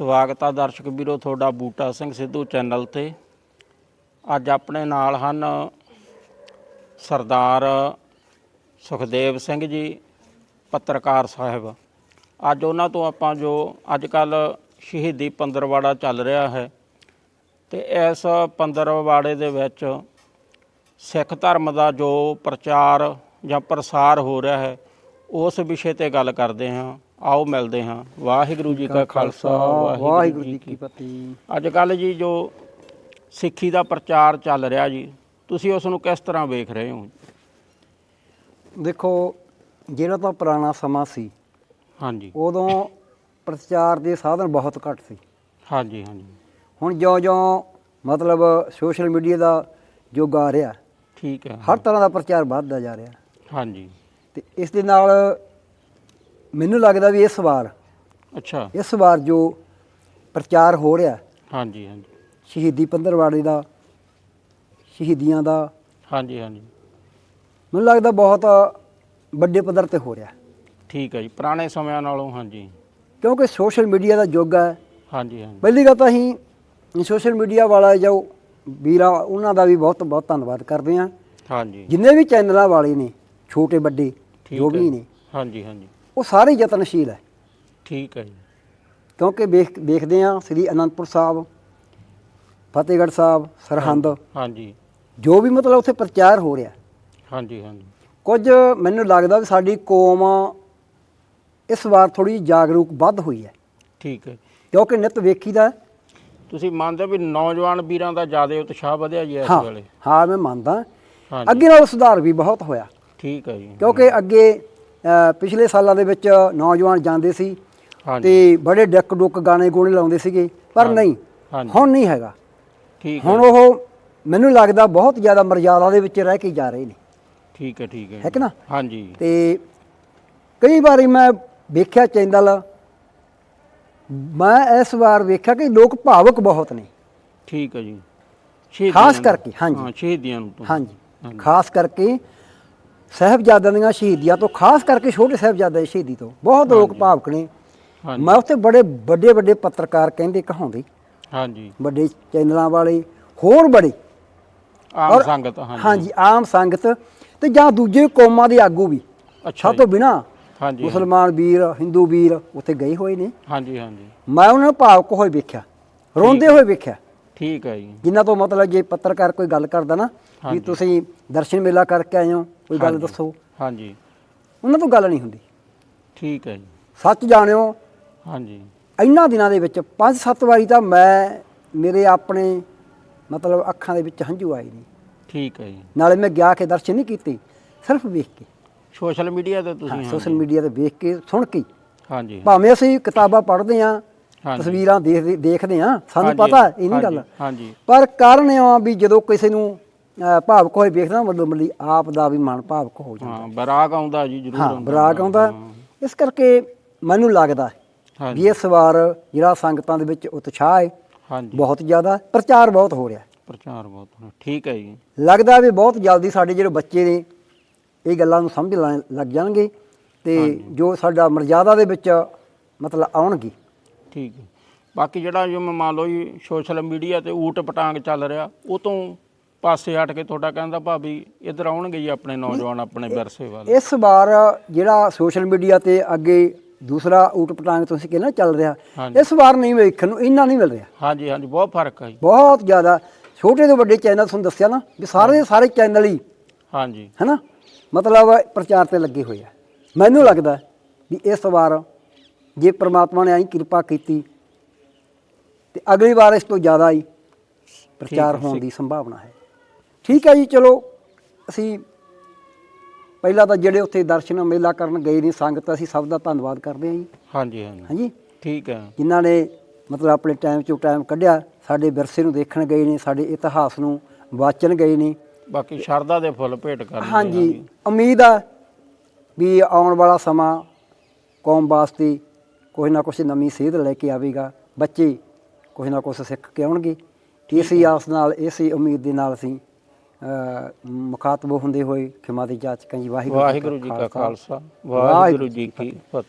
ਸਵਾਗਤ ਆ ਦਰਸ਼ਕ ਵੀਰੋ ਤੁਹਾਡਾ ਬੂਟਾ ਸਿੰਘ ਸਿੱਧੂ ਚੈਨਲ ਤੇ। ਅੱਜ ਆਪਣੇ ਨਾਲ ਹਨ ਸਰਦਾਰ ਸੁਖਦੇਵ ਸਿੰਘ ਜੀ, ਪੱਤਰਕਾਰ ਸਾਹਿਬ। ਅੱਜ ਉਹਨਾਂ ਤੋਂ ਆਪਾਂ ਜੋ ਅੱਜ ਕੱਲ ਸ਼ਹੀਦੀ ਪੰਦਰਵਾੜਾ ਚੱਲ ਰਿਹਾ ਹੈ ਤੇ ਇਸ ਪੰਦਰਵਾੜੇ ਦੇ ਵਿੱਚ ਸਿੱਖ ਧਰਮ ਦਾ ਜੋ ਪ੍ਰਚਾਰ ਜਾਂ ਪ੍ਰਸਾਰ ਹੋ ਰਿਹਾ ਹੈ, ਉਸ ਵਿਸ਼ੇ ਤੇ ਗੱਲ ਕਰਦੇ ਹਾਂ। ਆਓ ਮਿਲਦੇ ਹਾਂ। ਵਾਹਿਗੁਰੂ ਜੀ ਕਾ ਖਾਲਸਾ ਵਾਹਿਗੁਰੂ ਜੀ ਕੀ ਫਤਿਹ। ਅੱਜ ਕੱਲ ਜੀ ਜੋ ਸਿੱਖੀ ਦਾ ਪ੍ਰਚਾਰ ਚੱਲ ਰਿਹਾ ਜੀ ਤੁਸੀਂ ਉਸ ਨੂੰ ਕਿਸ ਤਰ੍ਹਾਂ ਵੇਖ ਰਹੇ ਹੋ? ਦੇਖੋ ਜਿਹੜਾ ਤਾਂ ਪੁਰਾਣਾ ਸਮਾਂ ਸੀ ਹਾਂਜੀ। ਉਦੋਂ ਪ੍ਰਚਾਰ ਦੇ ਸਾਧਨ ਬਹੁਤ ਘੱਟ ਸੀ। ਹਾਂਜੀ ਹਾਂਜੀ। ਹੁਣ ਜਿਉਂ-ਜਿਉਂ ਮਤਲਬ ਸੋਸ਼ਲ ਮੀਡੀਆ ਦਾ ਯੁੱਗ ਆ ਰਿਹਾ ਠੀਕ ਹੈ। ਹਰ ਤਰ੍ਹਾਂ ਦਾ ਪ੍ਰਚਾਰ ਵੱਧਦਾ ਜਾ ਰਿਹਾ। ਹਾਂਜੀ। ਤੇ ਇਸ ਦੇ ਨਾਲ ਮੈਨੂੰ ਲੱਗਦਾ ਵੀ ਇਸ ਵਾਰ ਅੱਛਾ। ਇਸ ਵਾਰ ਜੋ ਪ੍ਰਚਾਰ ਹੋ ਰਿਹਾ ਹਾਂਜੀ ਹਾਂਜੀ। ਸ਼ਹੀਦੀ ਪੰਦਰਵਾੜੇ ਦਾ ਸ਼ਹੀਦੀਆਂ ਦਾ ਹਾਂਜੀ ਹਾਂਜੀ। ਮੈਨੂੰ ਲੱਗਦਾ ਬਹੁਤ ਵੱਡੇ ਪੱਧਰ ਤੇ ਹੋ ਰਿਹਾ ਠੀਕ ਹੈ ਜੀ ਪੁਰਾਣੇ ਸਮਿਆਂ ਨਾਲੋਂ ਹਾਂਜੀ। ਕਿਉਂਕਿ ਸੋਸ਼ਲ ਮੀਡੀਆ ਦਾ ਯੁੱਗ ਹੈ। ਹਾਂਜੀ ਹਾਂਜੀ। ਪਹਿਲੀ ਗੱਲ ਤਾਂ ਅਸੀਂ ਸੋਸ਼ਲ ਮੀਡੀਆ ਵਾਲਾ ਜੋ ਵੀਰਾ ਉਹਨਾਂ ਦਾ ਵੀ ਬਹੁਤ ਬਹੁਤ ਧੰਨਵਾਦ ਕਰਦੇ ਹਾਂ। ਹਾਂਜੀ। ਜਿੰਨੇ ਵੀ ਚੈਨਲਾਂ ਵਾਲੇ ਨੇ ਛੋਟੇ ਵੱਡੇ ਜੋ। ਵੀ ਨੇ। ਹਾਂਜੀ ਹਾਂਜੀ। ਉਹ ਸਾਰੇ ਯਤਨਸ਼ੀਲ ਹੈ। ਠੀਕ ਹੈ ਜੀ। ਕਿਉਂਕਿ ਵੇਖ ਦੇਖਦੇ ਹਾਂ ਸ੍ਰੀ ਅਨੰਦਪੁਰ ਸਾਹਿਬ ਫਤਿਹਗੜ੍ਹ ਸਾਹਿਬ ਸਰਹੰਦ। ਹਾਂਜੀ। ਜੋ ਵੀ ਮਤਲਬ ਉੱਥੇ ਪ੍ਰਚਾਰ ਹੋ ਰਿਹਾ। ਹਾਂਜੀ ਹਾਂਜੀ। ਕੁਝ ਮੈਨੂੰ ਲੱਗਦਾ ਵੀ ਸਾਡੀ ਕੌਮ ਇਸ ਵਾਰ ਥੋੜੀ ਜਾਗਰੂਕ ਵੱਧ ਹੋਈ ਹੈ। ਠੀਕ ਹੈ। ਕਿਉਂਕਿ ਨਿਤ ਵੇਖੀਦਾ। ਤੁਸੀਂ ਮੰਨਦੇ ਹੋ ਵੀ ਨੌਜਵਾਨ ਵੀਰਾਂ ਦਾ ਜ਼ਿਆਦਾ ਉਤਸ਼ਾਹ ਵਧਿਆ ਜੀ ਇਸ ਹਾਂ ਵੇਲੇ? ਹਾਂ ਮੈਂ ਮੰਨਦਾ। ਅੱਗੇ ਨਾਲੋਂ ਸੁਧਾਰ ਵੀ ਬਹੁਤ ਹੋਇਆ। ਠੀਕ ਹੈ ਜੀ। ਕਿਉਂਕਿ ਅੱਗੇ ਪਿਛਲੇ ਸਾਲਾਂ ਦੇ ਵਿੱਚ ਨੌਜਵਾਨ ਜਾਂਦੇ ਸੀ ਤੇ ਬੜੇ ਡੱਕ ਡੁੱਕ ਗਾਣੇ ਗੋਣੇ ਲਾਉਂਦੇ ਸੀਗੇ ਪਰ ਨਹੀਂ ਹੁਣ ਨਹੀਂ ਹੈਗਾ। ਠੀਕ ਹੁਣ ਉਹ ਮੈਨੂੰ ਲੱਗਦਾ ਬਹੁਤ ਜ਼ਿਆਦਾ ਮਰਜ਼ਾਦਾ ਦੇ ਵਿੱਚ ਰਹਿ ਕੇ ਜਾ ਰਹੇ ਨੇ। ਠੀਕ ਹੈ ਠੀਕ ਹੈ। ਹੈ ਕਿ ਨਾ? ਹਾਂਜੀ। ਤੇ ਕਈ ਵਾਰੀ ਮੈਂ ਵੇਖਿਆ ਚੈਨਲ ਮੈਂ ਇਸ ਵਾਰ ਵੇਖਿਆ ਕਿ ਲੋਕ ਭਾਵਕ ਬਹੁਤ ਨੇ। ਠੀਕ ਹੈ ਜੀ। ਖਾਸ ਕਰਕੇ, ਹਾਂਜੀ। ਹਾਂ ਸ਼ਹੀਦੀਆਂ ਨੂੰ ਹਾਂਜੀ। ਖਾਸ ਕਰਕੇ ਸਾਹਿਬਜ਼ਾਦਿਆਂ ਦੀਆਂ ਸ਼ਹੀਦੀਆਂ ਤੋਂ ਖਾਸ ਕਰਕੇ ਛੋਟੇ ਸਾਹਿਬਜ਼ਾਦੇ ਦੀ ਸ਼ਹੀਦੀ ਤੋਂ ਬਹੁਤ ਲੋਕ। ਭਾਵਕ ਨੇ। ਹਾਂਜੀ। ਮੈਂ ਉੱਥੇ ਬੜੇ ਵੱਡੇ ਵੱਡੇ ਪੱਤਰਕਾਰ ਕਹਿੰਦੇ ਕਹਾਉਂਦੇ। ਹਾਂਜੀ। ਵੱਡੇ ਚੈਨਲਾਂ ਵਾਲੇ ਹੋਰ ਬੜੇ। ਆਮ ਔਰ- ਸੰਗਤ ਹਾਂਜੀ। ਹਾਂਜੀ ਆਮ ਸੰਗਤ ਤੇ ਜਾਂ ਦੂਜੇ ਕੌਮਾਂ ਦੇ ਆਗੂ ਵੀ। ਅੱਛਾ ਸਭ ਤੋਂ ਬਿਨਾ ਹਾਂਜੀ। ਮੁਸਲਮਾਨ ਵੀਰ ਹਿੰਦੂ ਵੀਰ ਉੱਥੇ ਗਏ ਹੋਏ ਨੇ। ਹਾਂਜੀ ਹਾਂਜੀ। ਮੈਂ ਉਹਨਾਂ ਨੂੰ ਭਾਵਕ ਹੋਏ ਵੇਖਿਆ। ਰੋਂਦੇ ਹੋਏ ਵੇਖਿਆ। ਠੀਕ ਹੈ ਜੀ। ਜਿਨ੍ਹਾਂ ਤੋਂ ਮਤਲਬ ਜੇ ਪੱਤਰਕਾਰ ਕੋਈ ਗੱਲ ਕਰਦਾ ਨਾ ਵੀ। ਤੁਸੀਂ ਦਰਸ਼ਨ ਮੇਲਾ ਕਰਕੇ ਆਏ ਹੋ ਕੋਈ ਗੱਲ। ਦੱਸੋ। ਹਾਂਜੀ। ਉਹਨਾਂ ਤੋਂ ਗੱਲ ਨਹੀਂ ਹੁੰਦੀ। ਠੀਕ ਹੈ ਜੀ। ਸੱਚ ਜਾਣਿਓ ਹਾਂਜੀ। ਇੰਨਾ ਦਿਨਾਂ ਦੇ ਵਿੱਚ ਪੰਜ ਸੱਤ ਵਾਰੀ ਤਾਂ ਮੈਂ ਮੇਰੇ ਆਪਣੇ ਮਤਲਬ ਅੱਖਾਂ ਦੇ ਵਿੱਚ ਹੰਝੂ ਆਏ ਨੇ। ਠੀਕ ਹੈ ਜੀ। ਨਾਲੇ ਮੈਂ ਗਿਆ ਕੇ ਦਰਸ਼ਨ ਨਹੀਂ ਕੀਤੇ ਸਿਰਫ ਵੇਖ ਕੇ। ਸੋਸ਼ਲ ਮੀਡੀਆ ਤੇ ਤੁਸੀਂ ਸੋਸ਼ਲ ਮੀਡੀਆ ਤੇ ਵੇਖ ਕੇ ਸੁਣ ਕੇ। ਹਾਂਜੀ। ਭਾਵੇਂ ਅਸੀਂ ਕਿਤਾਬਾਂ ਪੜ੍ਹਦੇ ਆਂ। ਤਸਵੀਰਾਂ ਦੇਖਦੇ ਦੇਖਦੇ ਆਂ ਸਾਨੂੰ ਪਤਾ ਹੈ ਇਹ ਨਹੀਂ ਗੱਲ। ਹਾਂਜੀ, ਪਰ ਕਾਰਨ ਇਹ ਆ ਵੀ ਜਦੋਂ ਕਿਸੇ ਨੂੰ ਅਹ, ਭਾਵਕ ਹੋਏ ਵੇਖਦਾ ਮਤਲਬ ਮਤਲਬ ਆਪ ਦਾ ਵੀ ਮਨ ਭਾਵਕ ਹੋ ਜਾਂਦਾ। ਹਾਂ ਬਰਾਕ ਆਉਂਦਾ ਜੀ ਜ਼ਰੂਰ ਹਾਂ ਆਉਂਦਾ। ਬਰਾਕ ਆਉਂਦਾ। ਇਸ ਕਰਕੇ ਮੈਨੂੰ ਲੱਗਦਾ ਹੈ ਹਾਂਜੀ। ਵੀ ਇਸ ਵਾਰ ਜਿਹੜਾ ਸੰਗਤਾਂ ਦੇ ਵਿੱਚ ਉਤਸ਼ਾਹ ਹੈ ਹਾਂਜੀ। ਬਹੁਤ ਜ਼ਿਆਦਾ ਪ੍ਰਚਾਰ ਬਹੁਤ ਹੋ ਰਿਹਾ ਹੈ। ਪ੍ਰਚਾਰ ਬਹੁਤ ਹੋਣਾ। ਠੀਕ ਹੈ ਜੀ। ਲੱਗਦਾ ਵੀ ਬਹੁਤ ਜਲਦੀ ਸਾਡੇ ਜਿਹੜੇ ਬੱਚੇ ਨੇ ਇਹ ਗੱਲਾਂ ਨੂੰ ਸਮਝ ਲੈਣ ਲੱਗ ਜਾਣਗੇ ਤੇ ਜੋ ਸਾਡਾ ਮਰਜ਼ਾਦਾ ਦੇ ਵਿੱਚ ਮਤਲਬ ਆਉਣਗੇ। ਠੀਕ ਹੈ। ਬਾਕੀ ਜਿਹੜਾ ਜਿਵੇਂ ਮੰਨ ਲਓ ਜੀ ਸੋਸ਼ਲ ਮੀਡੀਆ ਤੇ ਊਟ ਪਟਾਂਗ ਚੱਲ ਰਿਹਾ ਉਹ ਤੋਂ ਪਾਸੇ ਹਟ ਕੇ ਤੁਹਾਡਾ ਕਹਿੰਦਾ ਭਾਬੀ ਇੱਧਰ ਆਉਣਗੇ ਜੀ ਆਪਣੇ ਨੌਜਵਾਨ ਆਪਣੇ ਵਿਰਸੇ ਵੱਲ। ਇਸ ਵਾਰ ਜਿਹੜਾ ਸੋਸ਼ਲ ਮੀਡੀਆ ਤੇ ਅੱਗੇ ਦੂਸਰਾ ਊਟ ਪਟਾਂਗ ਤੁਸੀਂ ਕਹਿੰਦੇ ਚੱਲ ਰਿਹਾ। ਇਸ ਵਾਰ ਨਹੀਂ ਵੇਖਣ ਨੂੰ ਇੰਨਾ ਨਹੀਂ ਮਿਲ ਰਿਹਾ। ਹਾਂਜੀ ਹਾਂਜੀ ਬਹੁਤ ਫ਼ਰਕ ਹੈ ਜੀ। ਬਹੁਤ ਜ਼ਿਆਦਾ ਛੋਟੇ ਤੋਂ ਵੱਡੇ ਚੈਨਲ ਤੁਹਾਨੂੰ ਦੱਸਿਆ ਨਾ ਵੀ ਸਾਰੇ ਦੇ ਸਾਰੇ ਚੈਨਲ ਹੀ ਹਾਂਜੀ। ਹੈਨਾ? ਮਤਲਬ ਪ੍ਰਚਾਰ ਤੇ ਲੱਗੇ ਹੋਏ ਆ। ਮੈਨੂੰ ਲੱਗਦਾ ਵੀ ਇਸ ਵਾਰ ਜੇ ਪ੍ਰਮਾਤਮਾ ਨੇ ਆਈ ਕਿਰਪਾ ਕੀਤੀ ਤੇ ਅਗਲੀ ਵਾਰ ਇਸ ਤੋਂ ਜ਼ਿਆਦਾ ਹੀ ਪ੍ਰਚਾਰ ਹੋਣ ਦੀ ਸੰਭਾਵਨਾ ਹੈ। ਠੀਕ ਹੈ ਜੀ ਚਲੋ ਅਸੀਂ ਪਹਿਲਾਂ ਤਾਂ ਜਿਹੜੇ ਉੱਥੇ ਦਰਸ਼ਨ ਮੇਲਾ ਕਰਨ ਗਏ ਨੇ ਸੰਗਤ ਅਸੀਂ ਸਭ ਦਾ ਧੰਨਵਾਦ ਕਰਦੇ ਹਾਂ ਜੀ। ਹਾਂਜੀ ਹਾਂਜੀ। ਹਾਂਜੀ? ਠੀਕ ਹੈ। ਜਿਨ੍ਹਾਂ ਨੇ ਮਤਲਬ ਆਪਣੇ ਟਾਈਮ ਚੋਂ ਟਾਈਮ ਕੱਢਿਆ ਸਾਡੇ ਵਿਰਸੇ ਨੂੰ ਦੇਖਣ ਗਏ ਨੇ ਸਾਡੇ ਇਤਿਹਾਸ ਨੂੰ ਵਾਚਣ ਗਏ ਨੇ। ਬਾਕੀ ਸ਼ਰਧਾ ਦੇ ਫੁੱਲ ਭੇਟ ਕਰਨੇ ਹਾਂਜੀ ਉਮੀਦ ਆ ਵੀ ਆਉਣ ਵਾਲਾ ਸਮਾਂ ਕੌਮ ਵਾਸਤੇ ਕੁਝ ਨਾ ਕੁਝ ਨਵੀਂ ਸੇਧ ਲੈ ਕੇ ਆਵੇਗਾ। ਬੱਚੇ ਕੁਝ ਨਾ ਕੁਝ ਸਿੱਖ ਕੇ ਆਉਣਗੇ। ਇਸੇ ਆਸ ਨਾਲ ਇਸੇ ਉਮੀਦ ਦੇ ਨਾਲ ਅਸੀਂ ਮੁਖਾਤਬ ਹੁੰਦੇ ਹੋਏ ਖਿਮਾ ਦੀ ਜਾਚ ਕਰੀ ਵਾਹਿਗੁਰੂ ਵਾਹਿਗੁਰੂ ਜੀ ਕਾ ਖਾਲਸਾ। ਵਾਹਿਗੁਰੂ ਜੀ ਕੀ ਫਤਿਹ।